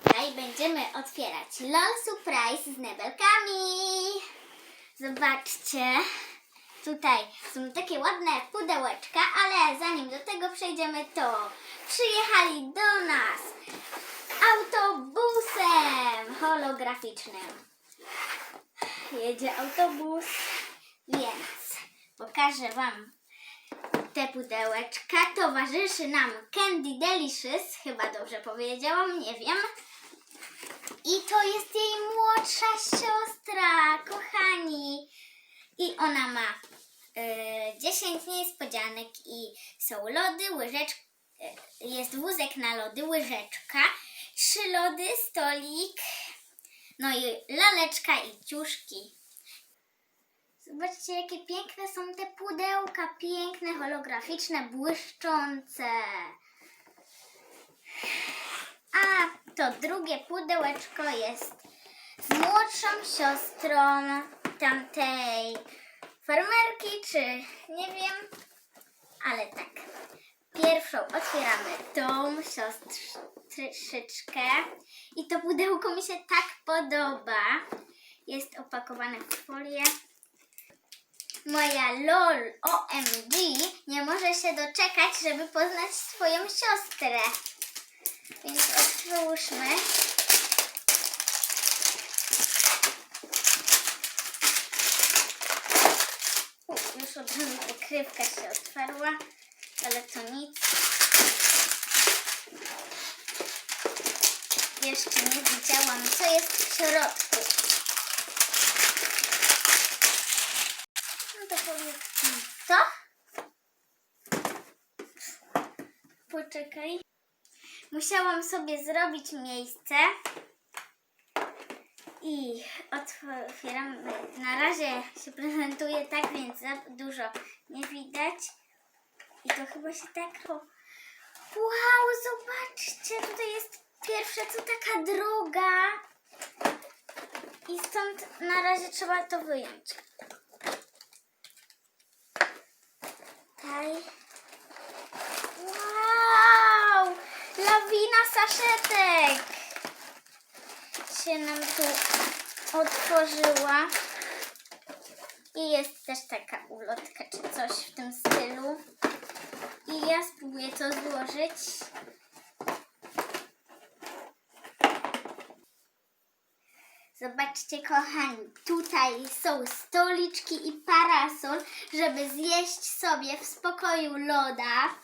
Dzisiaj będziemy otwierać LOL Surprise z nebelkami. Zobaczcie. Tutaj są takie ładne pudełeczka, ale zanim do tego przejdziemy, to przyjechali do nas autobusem holograficznym. Jedzie autobus, więc pokażę Wam te pudełeczka. Towarzyszy nam Candy Delicious, chyba dobrze powiedziałam, nie wiem. I to jest jej młodsza siostra, kochani. I ona ma y, 10 niespodzianek i są lody, łyżeczka, jest wózek na lody, łyżeczka, trzy lody, stolik, no i laleczka i ciuszki. Zobaczcie, jakie piękne są te pudełka, piękne, holograficzne, błyszczące. A to drugie pudełeczko jest z młodszą siostrą tamtej farmerki, czy nie wiem, ale tak. Pierwszą otwieramy tą siostrzyczkę i to pudełko mi się tak podoba. Jest opakowane w folię. Moja LOL OMG nie może się doczekać, żeby poznać swoją siostrę. Więc otwórzmy. U, już od razu pokrywka się otwarła, ale to nic. Jeszcze nie widziałam, co jest w środku. No to powiedz mi, co? Poczekaj. Musiałam sobie zrobić miejsce. I otwieramy. Na razie się prezentuje tak, więc za dużo nie widać. I to chyba się tak. Wow, zobaczcie, tutaj jest pierwsze, co taka droga. I stąd na razie trzeba to wyjąć. Tutaj. Wow! Lawina saszetek się nam tu otworzyła. I jest też taka ulotka czy coś w tym stylu. I ja spróbuję to złożyć. Zobaczcie, kochani, tutaj są stoliczki i parasol, żeby zjeść sobie w spokoju loda.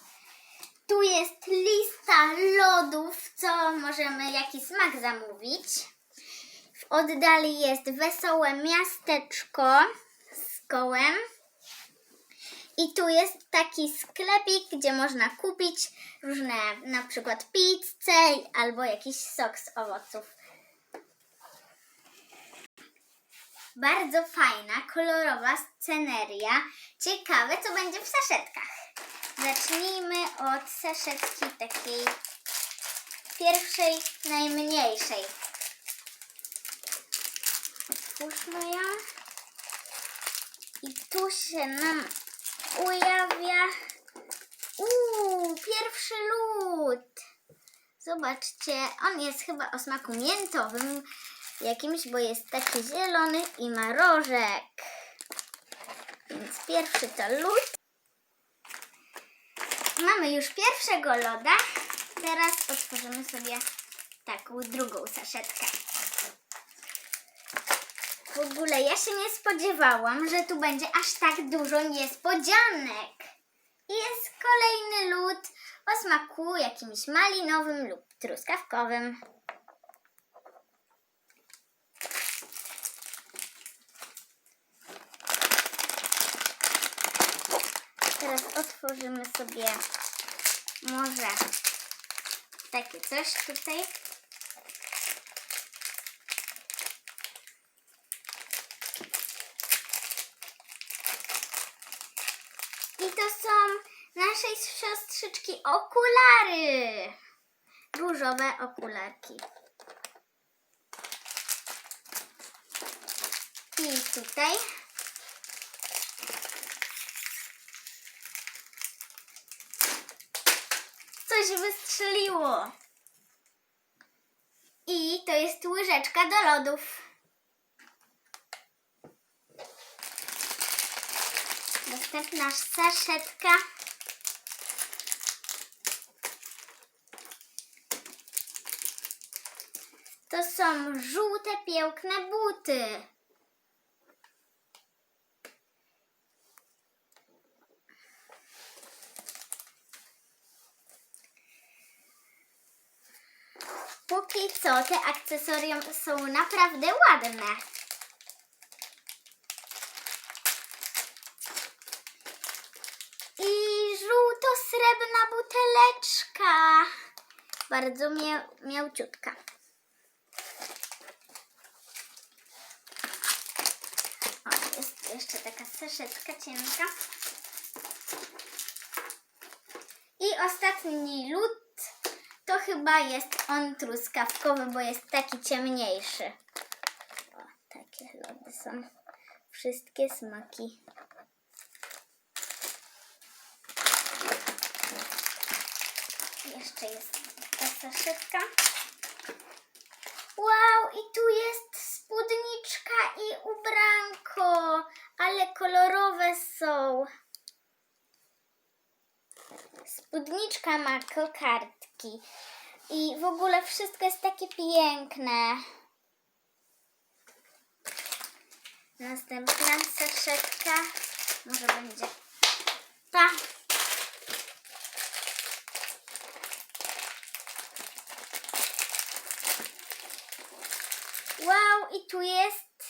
Tu jest lista lodów, co możemy, jaki smak zamówić. W oddali jest wesołe miasteczko z kołem. I tu jest taki sklepik, gdzie można kupić różne, na przykład pizzę albo jakiś sok z owoców. Bardzo fajna, kolorowa sceneria. Ciekawe, co będzie w saszetkach. Zacznijmy od saszetki takiej pierwszej, najmniejszej. Otwórzmy ją. I tu się nam ujawia uuu, pierwszy lód. Zobaczcie, on jest chyba o smaku miętowym jakimś, bo jest taki zielony i ma rożek. Więc pierwszy to lód. Mamy już pierwszego loda. Teraz otworzymy sobie taką drugą saszetkę. W ogóle ja się nie spodziewałam, że tu będzie aż tak dużo niespodzianek. I jest kolejny lód o smaku jakimś malinowym lub truskawkowym. Teraz otworzymy sobie może takie coś tutaj. I to są naszej siostrzyczki okulary. Różowe okularki. I tutaj coś wystrzeliło. I to jest łyżeczka do lodów. Następna saszetka. To są żółte, piękne buty. Co te akcesoria są naprawdę ładne. I żółto-srebrna buteleczka. Bardzo mię, mięciutka. O, jest jeszcze taka saszetka cienka. I ostatni lód to chyba jest on truskawkowy, bo jest taki ciemniejszy. O, takie lody są. Wszystkie smaki. Jeszcze jest ta saszetka. Wow, i tu jest spódniczka i ubranko, ale kolorowe są. Spódniczka ma kokardki i w ogóle wszystko jest takie piękne. Następna saszetka, może będzie ta. Wow, i tu jest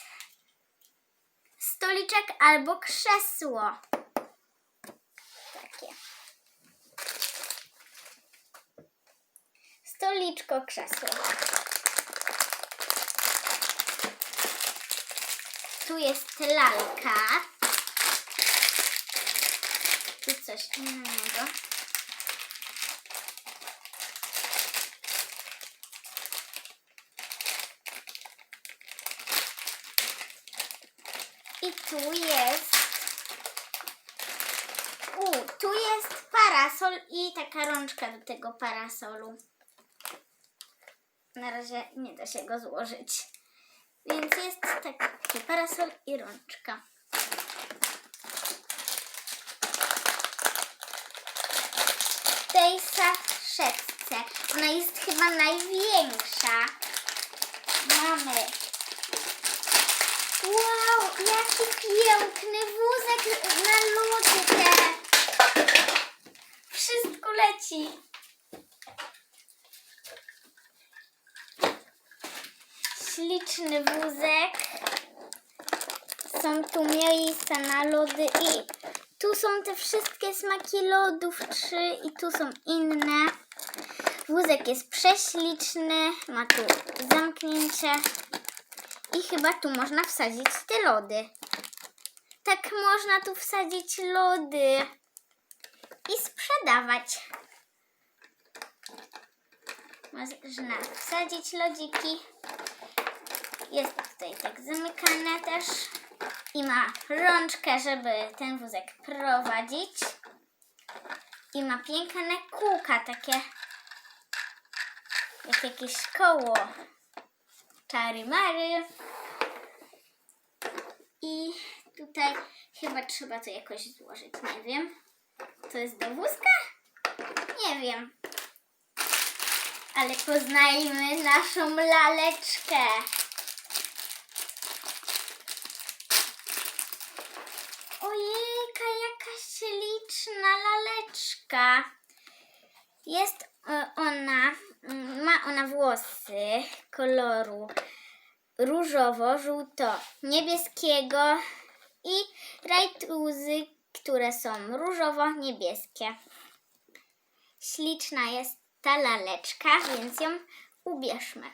stoliczek albo krzesło. Takie. Stoliczko, krzesło. Tu jest lalka. Tu coś innego. I tu jest. U, tu jest parasol i taka rączka do tego parasolu. Na razie nie da się go złożyć. Więc jest taki parasol i rączka. W tej saszetce, ona jest chyba największa. Mamy Wow, jaki piękny wózek na lody te. Wszystko leci. Śliczny wózek. Są tu miejsca na lody i tu są te wszystkie smaki lodów, trzy i tu są inne. Wózek jest prześliczny, ma tu zamknięcie. I chyba tu można wsadzić te lody. Tak można tu wsadzić lody i sprzedawać. Można wsadzić lodziki. Jest tutaj tak zamykane też. I ma rączkę, żeby ten wózek prowadzić. I ma piękne kółka takie. Jak jakieś koło czary mary. I tutaj chyba trzeba to jakoś złożyć, nie wiem. To jest do wózka? Nie wiem. Ale poznajmy naszą laleczkę. Ojejka, jaka śliczna Jest e, ona, mm, ma ona włosy koloru różowo-żółto-niebieskiego i rajtuzy, które są różowo-niebieskie. Śliczna jest ta laleczka, więc ją ubierzmy.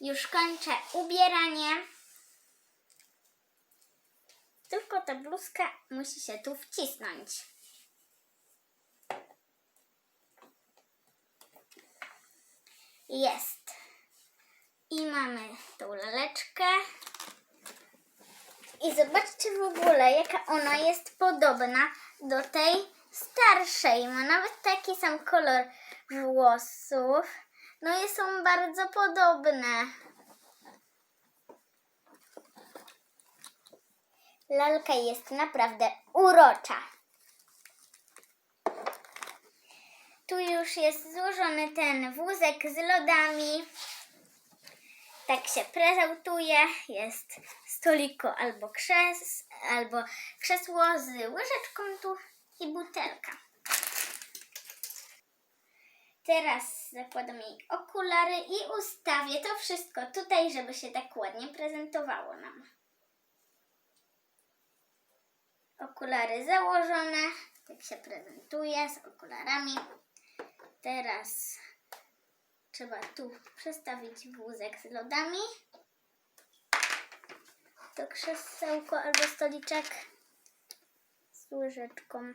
Już kończę ubieranie. Tylko ta bluzka musi się tu wcisnąć. Jest. I mamy tą laleczkę. I zobaczcie w ogóle, jaka ona jest podobna do tej starszej. Ma nawet taki sam kolor włosów. No i są bardzo podobne. Lalka jest naprawdę urocza. Tu już jest złożony ten wózek z lodami. Tak się prezentuje. Jest stoliko albo, krzes, albo krzesło z łyżeczką tu i butelka. Teraz zakładam jej okulary i ustawię to wszystko tutaj, żeby się tak ładnie prezentowało nam. Okulary założone. Tak się prezentuje z okularami. Teraz trzeba tu przestawić wózek z lodami. To krzesełko albo stoliczek z łyżeczką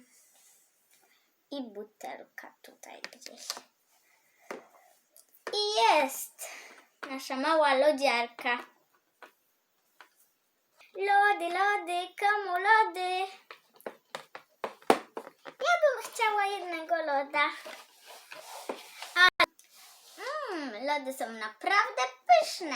i butelka tutaj gdzieś. I jest nasza mała lodziarka. Lody, lody, komu lody? Ja bym chciała jednego loda. A, mm, lody są naprawdę pyszne.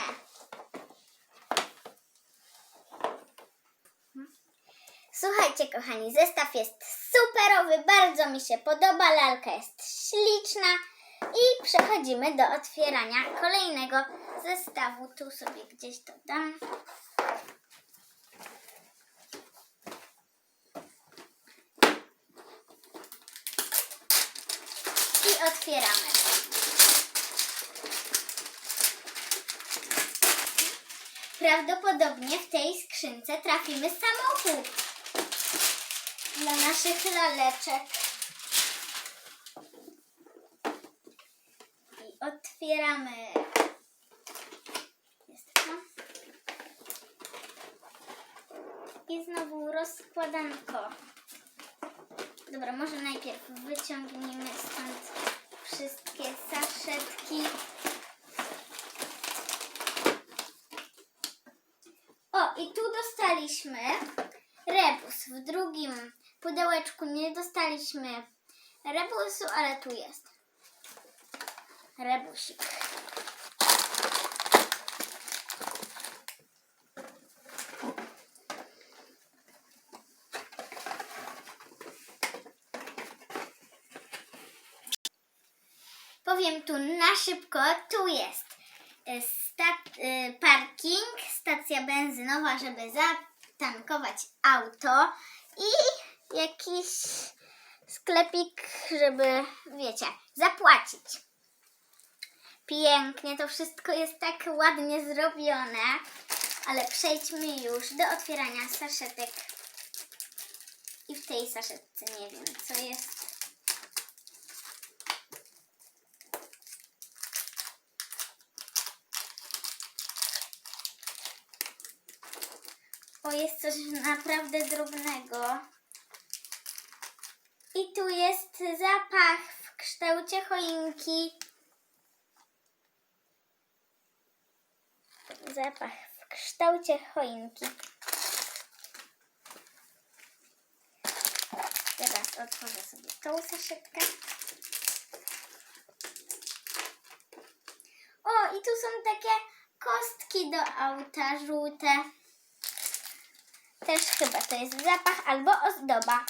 Słuchajcie, kochani, zestaw jest superowy, bardzo mi się podoba, lalka jest śliczna i przechodzimy do otwierania kolejnego zestawu. Tu sobie gdzieś to dam. Otwieramy. Prawdopodobnie w tej skrzynce trafimy samochód dla naszych laleczek. I otwieramy. Jest to. I znowu rozkładanko. Dobra, może najpierw wyciągnijmy wszystkie saszetki. O, i tu dostaliśmy rebus. W drugim pudełeczku nie dostaliśmy rebusu, ale tu jest rebusik. Powiem tu na szybko, tu jest e, sta- e, parking, stacja benzynowa, żeby zatankować auto i jakiś sklepik, żeby, wiecie, zapłacić. Pięknie, to wszystko jest tak ładnie zrobione, ale przejdźmy już do otwierania saszetek. I w tej saszetce nie wiem, co jest. Jest coś naprawdę drobnego. I tu jest zapach w kształcie choinki. Zapach w kształcie choinki. Teraz otworzę sobie tą saszetkę. O, i tu są takie kostki do auta żółte. Też chyba to jest zapach albo ozdoba.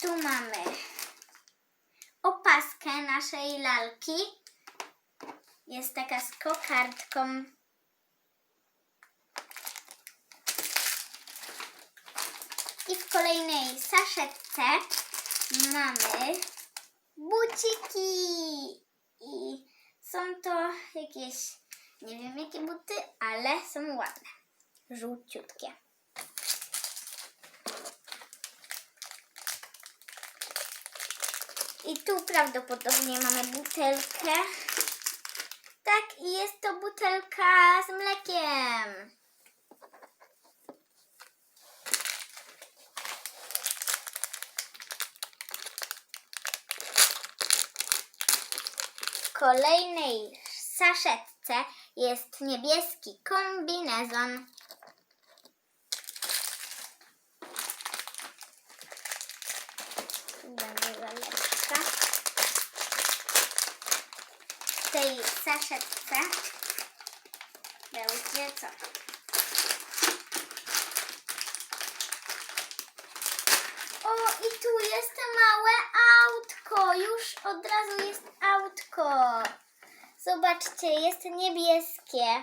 Tu mamy opaskę naszej lalki. Jest taka z kokardką. I w kolejnej saszetce mamy buciki. I są to jakieś, nie wiem jakie buty, ale są ładne. Żółciutkie. I tu prawdopodobnie mamy butelkę. Tak, i jest to butelka z mlekiem. Kolejnej saszetce jest niebieski kombinezon. Będzie zaleczka. W tej saszetce będzie co? O, i tu jest małe autko. Już od razu jest autko. Zobaczcie, jest niebieskie.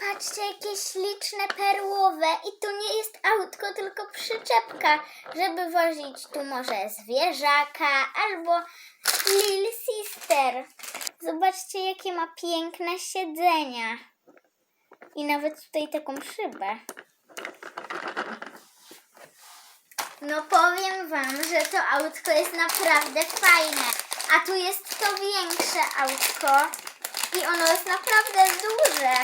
Patrzcie, jakie śliczne perłowe. I to nie jest autko, tylko przyczepka, żeby wozić tu może zwierzaka albo Lil Sister. Zobaczcie, jakie ma piękne siedzenia. I nawet tutaj taką szybę. No powiem wam, że to autko jest naprawdę fajne. A tu jest to większe autko. I ono jest naprawdę duże.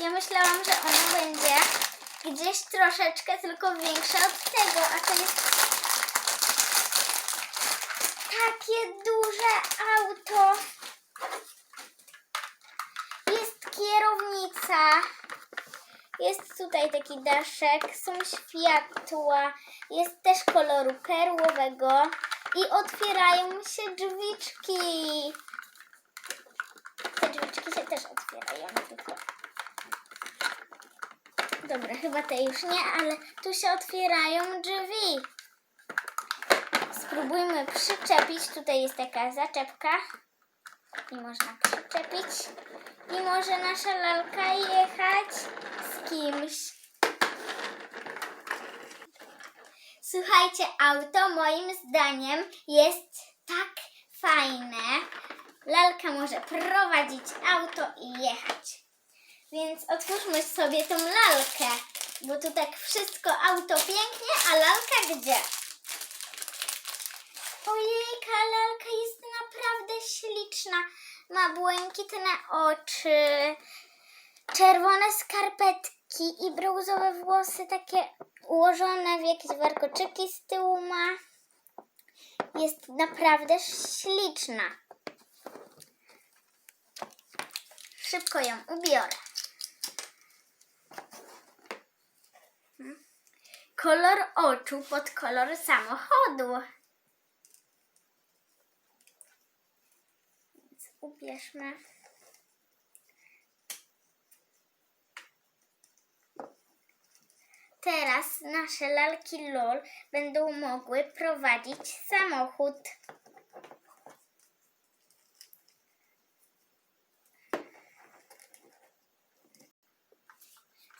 Ja myślałam, że ono będzie gdzieś troszeczkę tylko większe od tego, a to jest takie duże auto. Jest kierownica. Jest tutaj taki daszek, są światła, jest też koloru perłowego i otwierają się drzwiczki. Te drzwiczki się też otwierają tylko. Dobra, chyba te już nie, ale tu się otwierają drzwi. Spróbujmy przyczepić. Tutaj jest taka zaczepka i można przyczepić. I może nasza lalka jechać z kimś. Słuchajcie, auto moim zdaniem jest tak fajne. Lalka może prowadzić auto i jechać. Więc otwórzmy sobie tą lalkę, bo tu tak wszystko auto pięknie, a lalka gdzie? Ojejka, lalka jest naprawdę śliczna. Ma błękitne oczy, czerwone skarpetki i brązowe włosy takie ułożone w jakieś warkoczyki z tyłu ma. Jest naprawdę śliczna. Szybko ją ubiorę. Hmm. Kolor oczu pod kolor samochodu. Ubierzmy. Teraz nasze lalki LOL będą mogły prowadzić samochód.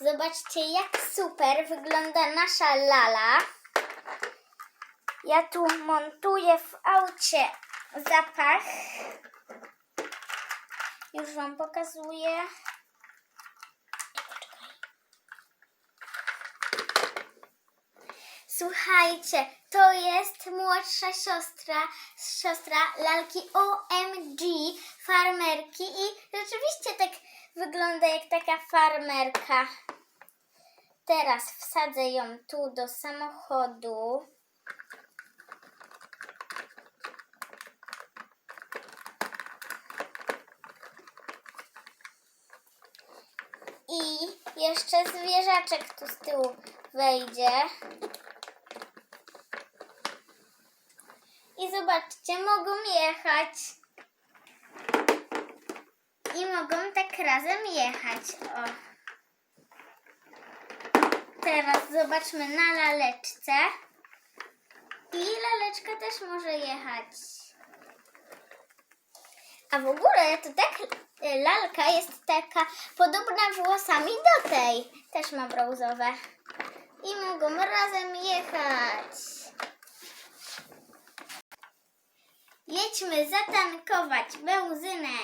Zobaczcie, jak super wygląda nasza lala. Ja tu montuję w aucie zapach. Już Wam pokazuję. Słuchajcie, to jest młodsza siostra, siostra lalki OMG, farmerki i rzeczywiście tak wygląda jak taka farmerka. Teraz wsadzę ją tu do samochodu. I jeszcze zwierzaczek tu z tyłu wejdzie. Zobaczcie, mogą jechać. I mogą tak razem jechać. O. Teraz zobaczmy na laleczce. I laleczka też może jechać. A w ogóle to tak e, lalka jest taka podobna włosami do tej. Też ma brązowe. I mogą razem jechać. Jedźmy zatankować benzynę.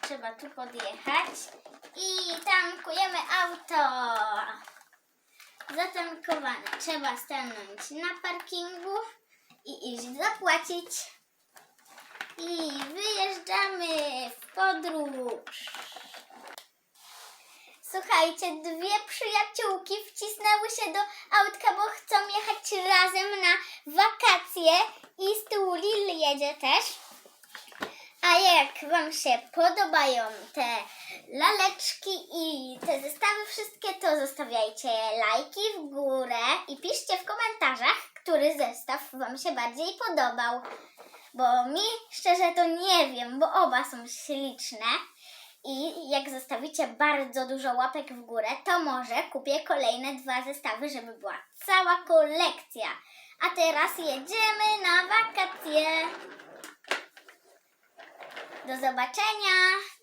Trzeba tu podjechać i tankujemy auto. Zatankowane. Trzeba stanąć na parkingu i iść zapłacić. I wyjeżdżamy w podróż. Słuchajcie, dwie przyjaciółki wcisnęły się do autka, bo chcą jechać razem na wakacje i z tyłu Lil jedzie też. A jak Wam się podobają te laleczki i te zestawy wszystkie, to zostawiajcie lajki w górę i piszcie w komentarzach, który zestaw Wam się bardziej podobał. Bo mi szczerze to nie wiem, bo oba są śliczne. I jak zostawicie bardzo dużo łapek w górę, to może kupię kolejne dwa zestawy, żeby była cała kolekcja. A teraz jedziemy na wakacje. Do zobaczenia!